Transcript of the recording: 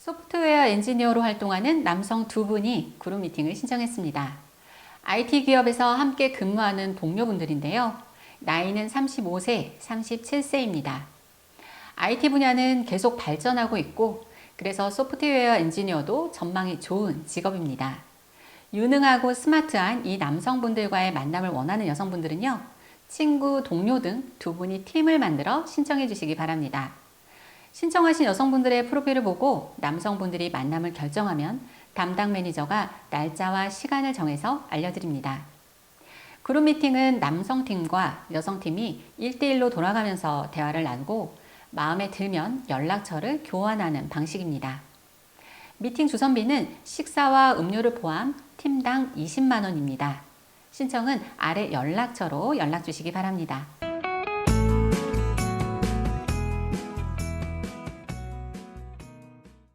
소프트웨어 엔지니어로 활동하는 남성 두 분이 그룹 미팅을 신청했습니다. IT 기업에서 함께 근무하는 동료분들인데요. 나이는 35세, 37세입니다. IT 분야는 계속 발전하고 있고, 그래서 소프트웨어 엔지니어도 전망이 좋은 직업입니다. 유능하고 스마트한 이 남성분들과의 만남을 원하는 여성분들은요, 친구, 동료 등 두 분이 팀을 만들어 신청해 주시기 바랍니다. 신청하신 여성분들의 프로필을 보고 남성분들이 만남을 결정하면 담당 매니저가 날짜와 시간을 정해서 알려드립니다. 그룹 미팅은 남성팀과 여성팀이 1대1로 돌아가면서 대화를 나누고 마음에 들면 연락처를 교환하는 방식입니다. 미팅 주선비는 식사와 음료를 포함 팀당 20만 원입니다. 신청은 아래 연락처로 연락 주시기 바랍니다.